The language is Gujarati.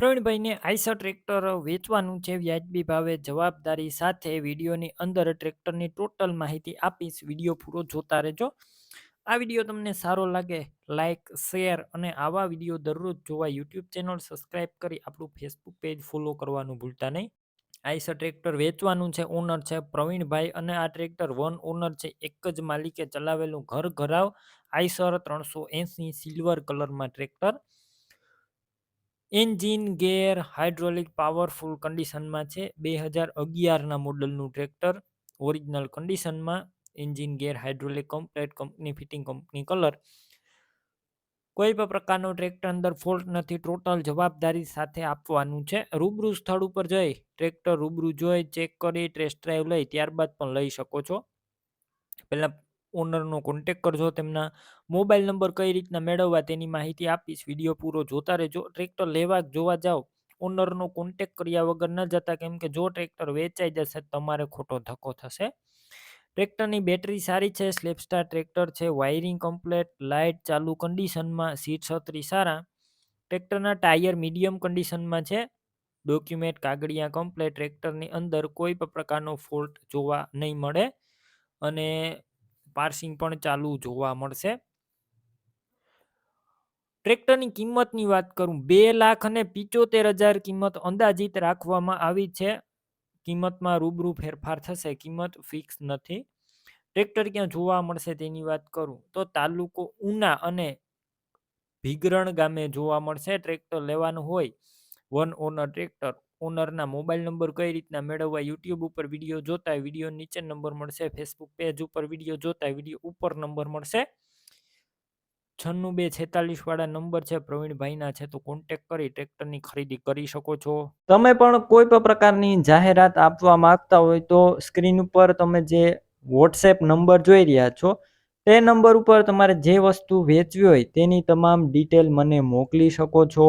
પ્રવીણભાઈને આઈસર ટ્રેક્ટર વેચવાનું છે વ્યાજબી ભાવે જવાબદારી સાથે વિડીયોની અંદર ટ્રેક્ટરની ટોટલ માહિતી આપીશ. વીડિયો પૂરો જોતા રહેજો. આ વીડિયો તમને સારો લાગે લાઇક શેર અને આવા વીડિયો દરરોજ જોવા યુટ્યુબ ચેનલ સબસ્ક્રાઇબ કરી આપણું ફેસબુક પેજ ફોલો કરવાનું ભૂલતા નહીં. આઈસર ટ્રેક્ટર વેચવાનું છે ઓનર છે પ્રવીણભાઈ અને આ ટ્રેક્ટર વન ઓનર છે એક જ માલિકે ચલાવેલું ઘર ઘરાવ આઈસર ત્રણસો એંસી સિલ્વર કલરમાં tractor. Engine gear hydraulic powerful કન્ડિશનમાં છે. બે હજાર અગિયારના મોડલનું ટ્રેક્ટર ઓરિજિનલ કન્ડિશનમાં engine gear hydraulic complete company, fitting company, colour. કોઈ પણ પ્રકારનો ટ્રેક્ટર અંદર ફોલ્ટ નથી, ટોટલ જવાબદારી સાથે આપવાનું છે. રૂબરૂ સ્થળ ઉપર જઈ ટ્રેક્ટર રૂબરૂ જોઈ, ચેક કરી, ટેસ્ટ ડ્રાઈવ લઈ, ત્યારબાદ પણ લઈ શકો છો. પહેલાં ઓનરનો કોન્ટેક કરજો, તેમના મોબાઈલ નંબર કઈ રીતના મેળવવા તેની માહિતી આપીશ. વીડિયો પૂરો જોતા રહેજો. ટ્રેક્ટર લેવા જોવા જાઓ. ઓનરનો કોન્ટેક કર્યા વગર ન જતા, કેમ કે જો ટ્રેક્ટર વેચાઈ જશે, તમારે ખોટો ધક્કો થશે. ટ્રેક્ટરની બેટરી સારી છે સ્લેપસ્ટાર ટ્રેક્ટર છે વાયરિંગ કમ્પ્લેટ લાઇટ ચાલુ કન્ડિશનમાં સીટ છત્રી સારા. ટ્રેક્ટરના ટાયર મીડિયમ કન્ડિશનમાં છે. ડોક્યુમેન્ટ કાગળિયા કમ્પ્લેટ ટ્રેક્ટરની અંદર કોઈ પણ પ્રકારનો ફોલ્ટ જોવા નહીં મળે. અને પાર્સિંગ પણ ચાલુ જોવા મળશે. ટ્રેક્ટરની કિંમતની વાત કરું, બે લાખ અને પિચોતેર હજાર કિંમત અંદાજિત રાખવામાં આવી છે. કિંમતમાં રૂબરૂ ફેરફાર થશે, કિંમત ફિક્સ નથી. ટ્રેક્ટર ક્યાં જોવા મળશે તેની વાત કરું, તો તાલુકો ઉના અને ભીગરણ ગામે જોવા મળશે, ટ્રેક્ટર લેવાનું હોય, વન ઓનર ટ્રેક્ટર. ઓનરના મોબાઈલ નંબર કઈ રીતના મેળવવા, યુટ્યુબ ઉપર વીડિયો જોતા વીડિયો નીચે નંબર મળશે, ફેસબુક પેજ ઉપર વીડિયો જોતા વીડિયો ઉપર નંબર મળશે. છન્નું બે છેતાલીસ વાળા નંબર છે, પ્રવીણભાઈના છે, તો કોન્ટેક કરી ટ્રેક્ટરની ખરીદી કરી શકો છો. તમે પણ કોઈ પણ પ્રકારની જાહેરાત આપવા માંગતા હોય તો સ્ક્રીન ઉપર તમે જે વોટ્સએપ નંબર જોઈ રહ્યા છો, તે નંબર ઉપર તમારે જે વસ્તુ વેચવી હોય તેની તમામ ડિટેલ મને મોકલી શકો છો.